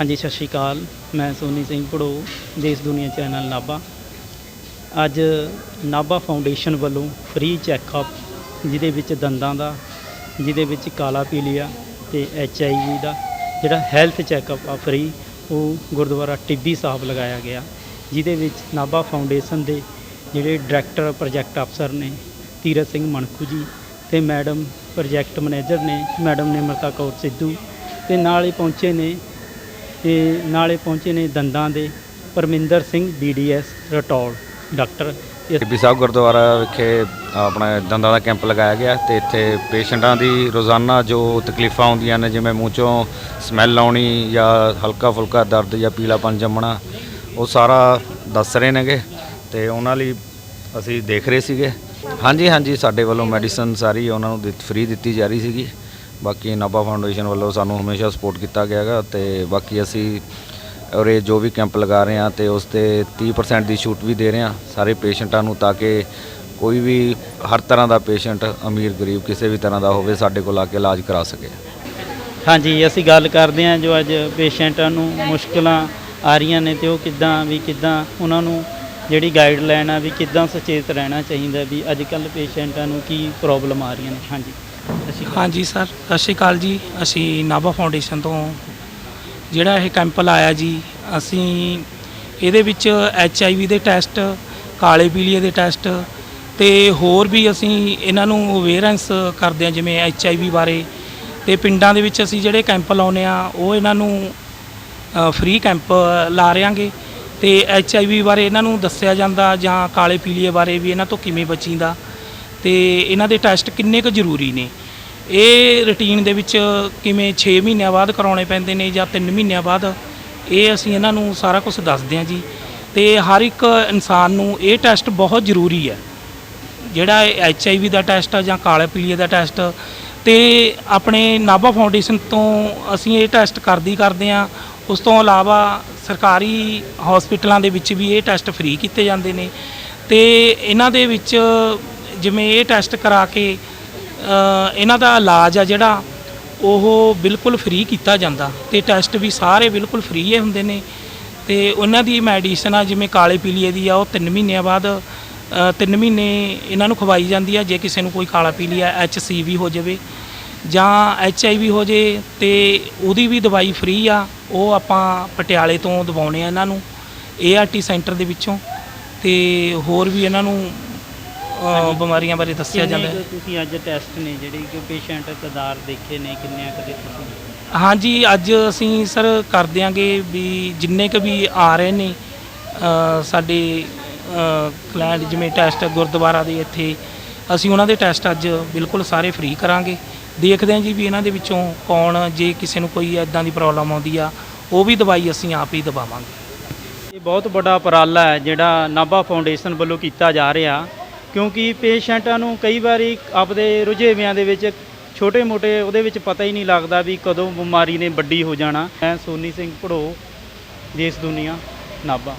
ਹਾਂਜੀ, ਸਤਿ ਸ਼੍ਰੀ ਅਕਾਲ। ਮੈਂ ਸੋਨੀ ਸਿੰਘ ਪੜੋ ਦੇਸ਼ ਦੁਨੀਆ ਚੈਨਲ ਨਾਭਾ। ਅੱਜ ਨਾਭਾ ਫਾਊਂਡੇਸ਼ਨ ਵੱਲੋਂ ਫ੍ਰੀ ਚੈੱਕਅਪ, ਜਿਹਦੇ ਵਿੱਚ ਦੰਦਾਂ ਦਾ, ਜਿਹਦੇ ਵਿੱਚ ਕਾਲਾ ਪੀਲੀਆ ਤੇ ਐਚ ਆਈ ਵੀ ਦਾ, ਜਿਹੜਾ ਹੈਲਥ ਚੈੱਕਅਪ ਆ ਫ੍ਰੀ, ਉਹ ਗੁਰਦੁਆਰਾ ਟਿੱਬੀ ਸਾਹਿਬ ਲਗਾਇਆ ਗਿਆ, ਜਿਹਦੇ ਵਿੱਚ ਨਾਭਾ ਫਾਊਂਡੇਸ਼ਨ ਦੇ ਜਿਹੜੇ ਡਾਇਰੈਕਟਰ, ਪ੍ਰੋਜੈਕਟ ਅਫਸਰ ਨੇ ਤੀਰਤ ਸਿੰਘ ਮਣਕੂ ਜੀ ਤੇ ਮੈਡਮ, ਪ੍ਰੋਜੈਕਟ ਮੈਨੇਜਰ ਨੇ, ਮੈਡਮ ਨਿਮਰਤਾ ਕੌਰ ਸਿੱਧੂ ਤੇ ਨਾਲ ਹੀ ਪਹੁੰਚੇ ਨੇ ਤੇ ਨਾਲੇ ਪਹੁੰਚੇ ਨੇ ਦੰਦਾਂ ਦੇ ਪਰਮਿੰਦਰ ਸਿੰਘ ਡੀਡੀਐਸ ਰਟੌੜ ਡਾਕਟਰ। ਇਸ- ਟਿੱਬੀ ਸਾਹਿਬ ਗੁਰਦੁਆਰਾ ਵਿਖੇ ਆਪਣਾ ਦੰਦਾਂ ਦਾ ਕੈਂਪ ਲਗਾਇਆ ਗਿਆ ਤੇ ਇੱਥੇ ਪੇਸ਼ੈਂਟਾਂ ਦੀ ਰੋਜ਼ਾਨਾ ਜੋ ਤਕਲੀਫਾਂ ਆਉਂਦੀਆਂ ਨੇ, ਜਿਵੇਂ ਮੂੰਹ ਚੋਂ ਸਮੈਲ ਆਉਣੀ ਜਾਂ ਹਲਕਾ ਫੁਲਕਾ ਦਰਦ ਜਾਂ ਪੀਲਾਪਨ ਜੰਮਣਾ, ਉਹ ਸਾਰਾ ਦੱਸ ਰਹੇ ਨੇਗੇ ਤੇ ਉਹਨਾਂ ਲਈ ਅਸੀਂ ਦੇਖ ਰਹੇ ਸੀਗੇ। ਹਾਂਜੀ ਹਾਂਜੀ, ਸਾਡੇ ਵੱਲੋਂ ਮੈਡੀਸਨ ਸਾਰੀ ਉਹਨਾਂ ਨੂੰ ਫ੍ਰੀ ਦਿੱਤੀ ਜਾ ਰਹੀ ਸੀਗੀ। ਬਾਕੀ ਨਾਭਾ ਫਾਊਂਡੇਸ਼ਨ ਵੱਲੋਂ ਸਾਨੂੰ ਹਮੇਸ਼ਾ ਸਪੋਰਟ ਕੀਤਾ ਗਿਆ ਹੈਗਾ ਤੇ ਬਾਕੀ ਅਸੀਂ ਔਰ ਇਹ ਜੋ ਵੀ ਕੈਂਪ ਲਗਾ ਰਹੇ ਹਾਂ ਤੇ ਉਸ ਤੇ 30% ਦੀ ਛੂਟ ਵੀ ਦੇ ਰਹੇ ਹਾਂ ਸਾਰੇ ਪੇਸ਼ੈਂਟਾਂ ਨੂੰ ਤਾਂ ਕਿ ਕੋਈ ਵੀ ਹਰ ਤਰ੍ਹਾਂ ਦਾ ਪੇਸ਼ੈਂਟ ਅਮੀਰ ਗਰੀਬ ਕਿਸੇ ਵੀ ਤਰ੍ਹਾਂ ਦਾ ਹੋਵੇ ਸਾਡੇ ਕੋਲ ਆ ਕੇ ਇਲਾਜ ਕਰਾ ਸਕੇ। ਹਾਂਜੀ, ਅਸੀਂ ਗੱਲ ਕਰਦੇ ਹਾਂ ਜੋ ਅੱਜ ਪੇਸ਼ੈਂਟਾਂ ਨੂੰ ਮੁਸ਼ਕਲਾਂ ਆ ਰਹੀਆਂ ਨੇ ਤੇ ਉਹ ਕਿੱਦਾਂ, ਵੀ ਕਿੱਦਾਂ ਉਹਨਾਂ ਨੂੰ ਜਿਹੜੀ ਗਾਈਡਲਾਈਨ ਆ ਵੀ ਕਿੱਦਾਂ ਸੁਚੇਤ ਰਹਿਣਾ ਚਾਹੀਦਾ ਵੀ ਅੱਜ ਕੱਲ ਪੇਸ਼ੈਂਟਾਂ ਨੂੰ ਕੀ ਪ੍ਰੋਬਲਮ ਆ ਰਹੀਆਂ ਨੇ। ਹਾਂਜੀ। ਹਾਂਜੀ, ਸਰ। ਸਤਿ ਸ਼੍ਰੀ ਅਕਾਲ ਜੀ। ਅਸੀਂ ਨਾਭਾ ਫਾਊਂਡੇਸ਼ਨ ਤੋਂ ਜਿਹੜਾ ਇਹ ਕੈਂਪ ਲਾਇਆ ਜੀ, ਅਸੀਂ ਇਹਦੇ ਵਿੱਚ ਐਚ ਆਈ ਵੀ ਦੇ ਟੈਸਟ, ਕਾਲੇ ਪੀਲੀਏ ਦੇ ਟੈਸਟ ਤੇ ਹੋਰ ਵੀ ਅਸੀਂ ਇਹਨਾਂ ਨੂੰ ਅਵੇਅਰੈਂਸ ਕਰਦੇ ਹਾਂ, ਜਿਵੇਂ ਐਚ ਆਈ ਵੀ ਬਾਰੇ। ਤੇ ਪਿੰਡਾਂ ਦੇ ਵਿੱਚ ਅਸੀਂ ਜਿਹੜੇ ਕੈਂਪ ਲਾਉਨੇ ਆ ਉਹ ਇਹਨਾਂ ਨੂੰ ਫ੍ਰੀ ਕੈਂਪ ਲਾ ਰਿਆਂਗੇ ਤੇ ਐਚ ਆਈ ਵੀ ਬਾਰੇ ਇਹਨਾਂ ਨੂੰ ਦੱਸਿਆ ਜਾਂਦਾ ਜਾਂ ਕਾਲੇ ਪੀਲੀਏ ਬਾਰੇ ਵੀ ਇਹਨਾਂ ਤੋਂ ਕਿਵੇਂ ਬਚੀਂਦਾ। ਤੇ ਇਹਨਾਂ ਦੇ ਟੈਸਟ ਕਿੰਨੇ ਕੁ ਜ਼ਰੂਰੀ ਨੇ? ਇਹ ਰੁਟੀਨ ਦੇ ਵਿੱਚ ਕਿਵੇਂ 6 ਮਹੀਨਿਆਂ ਬਾਅਦ ਕਰਾਉਣੇ ਪੈਂਦੇ ਨੇ ਜਾਂ 3 ਮਹੀਨਿਆਂ ਬਾਅਦ? ਇਹ ਅਸੀਂ ਇਹਨਾਂ ਨੂੰ ਸਾਰਾ ਕੁਝ ਦੱਸਦੇ ਹਾਂ ਜੀ। ਤੇ ਹਰ ਇੱਕ ਇਨਸਾਨ ਨੂੰ ਇਹ ਟੈਸਟ ਬਹੁਤ ਜ਼ਰੂਰੀ ਹੈ। ਜਿਹੜਾ H I we the test ਆ ਜਾਂ ਕਾਲੇ ਪੀਲੀਏ ਦਾ ਟੈਸਟ। ਤੇ ਆਪਣੇ ਨਾਭਾ ਫਾਊਂਡੇਸ਼ਨ ਤੋਂ ਅਸੀਂ ਇਹ ਟੈਸਟ ਕਰਦੀ ਕਰਦੇ ਆ ਉਸ ਤੋਂ ਇਲਾਵਾ ਸਰਕਾਰੀ ਹਸਪੀਟਲਾਂ ਦੇ ਵਿੱਚ ਵੀ ਇਹ ਟੈਸਟ ਫ੍ਰੀ ਕੀਤੇ ਜਾਂਦੇ ਨੇ। ਤੇ ਇਹਨਾਂ ਦੇ ਵਿੱਚ ਜਿਵੇਂ ਇਹ ਟੈਸਟ ਕਰਾ ਕੇ ਇਹਨਾਂ ਦਾ ਇਲਾਜ ਆ ਜਿਹੜਾ, ਉਹ ਬਿਲਕੁਲ ਫ੍ਰੀ ਕੀਤਾ ਜਾਂਦਾ। ਤੇ ਟੈਸਟ ਵੀ ਸਾਰੇ ਬਿਲਕੁਲ ਫ੍ਰੀ ਹੀ ਹੁੰਦੇ ਨੇ। ਤੇ ਉਹਨਾਂ ਦੀ ਮੈਡੀਸਨ ਆ, ਜਿਵੇਂ ਕਾਲੇ ਪੀਲੀਏ ਦੀ ਆ, ਉਹ 3 ਮਹੀਨਿਆਂ ਬਾਅਦ 3 ਮਹੀਨੇ ਇਹਨਾਂ ਨੂੰ ਖਵਾਈ ਜਾਂਦੀ ਆ, ਜੇ ਕਿਸੇ ਨੂੰ ਕੋਈ ਕਾਲਾ ਪੀਲੀਆ ਐਚ ਸੀ ਵੀ ਹੋ ਜਾਵੇ ਜਾਂ ਐਚ ਆਈ ਵੀ ਹੋ ਜੇ, ਤੇ ਉਹਦੀ ਵੀ ਦਵਾਈ ਫ੍ਰੀ ਆ, ਉਹ ਆਪਾਂ ਪਟਿਆਲੇ ਤੋਂ ਦਵਾਉਣੇ ਆ ਇਹਨਾਂ ਨੂੰ ਏਆਰਟੀ ਸੈਂਟਰ ਦੇ ਵਿੱਚੋਂ। ਤੇ ਹੋਰ ਵੀ ਇਹਨਾਂ ਨੂੰ ਬਿਮਾਰੀਆਂ ਬਾਰੇ ਦੱਸਿਆ ਜਾਂਦਾ ਹੈ। ਕੁ ਤੁਸੀਂ ਅੱਜ ਟੈਸਟ ਨੇ ਜਿਹੜੇ ਕਿ ਪੇਸ਼ੈਂਟ ਤਦਾਰ ਦੇਖੇ ਨੇ ਕਿੰਨੇ ਕਦੇ ਤੁਸੀਂ? ਹਾਂਜੀ ਅੱਜ ਅਸੀਂ ਸਰ ਕਰ ਦਿਆਂਗੇ ਵੀ ਜਿੰਨੇ ਕ ਵੀ ਆ ਰਹੇ ਨੇ ਅ, ਸਾਡੇ ਕਲਾਇੰਟ ਜਿਵੇਂ ਟੈਸਟ ਗੁਰਦੁਆਰਾ ਦੇ ਇੱਥੇ ਅਸੀਂ ਉਹਨਾਂ ਦੇ ਟੈਸਟ ਅੱਜ ਬਿਲਕੁਲ ਸਾਰੇ ਫ੍ਰੀ ਕਰਾਂਗੇ। ਦੇਖਦੇ ਹਾਂ ਜੀ ਵੀ ਇਹਨਾਂ ਦੇ ਵਿੱਚੋਂ ਕੌਣ ਜੇ ਕਿਸੇ ਨੂੰ ਕੋਈ ਐਦਾਂ ਦੀ ਪ੍ਰੋਬਲਮ ਆਉਂਦੀ ਆ ਉਹ ਵੀ ਦਵਾਈ ਅਸੀਂ ਆਪ ਹੀ ਦਵਾਵਾਂਗੇ। ਇਹ ਬਹੁਤ ਵੱਡਾ ਉਪਰਾਲਾ ਹੈ ਜਿਹੜਾ ਨਾਭਾ ਫਾਊਂਡੇਸ਼ਨ ਵੱਲੋਂ ਕੀਤਾ ਜਾ ਰਿਹਾ। ਕਿਉਂਕਿ ਪੇਸ਼ੈਂਟਾਂ ਨੂੰ ਕਈ ਵਾਰੀ ਆਪਦੇ ਰੁਝੇਵਿਆਂ ਦੇ ਵਿੱਚ ਛੋਟੇ-ਮੋਟੇ ਉਹਦੇ ਵਿੱਚ ਪਤਾ ਹੀ ਨਹੀਂ ਲੱਗਦਾ ਵੀ ਕਦੋਂ ਬਿਮਾਰੀ ਨੇ ਵੱਡੀ ਹੋ ਜਾਣਾ। ਮੈਂ ਸੋਨੀ ਸਿੰਘ ਭੜੋ, ਦੇਸ਼ ਦੁਨੀਆ, ਨਾਭਾ।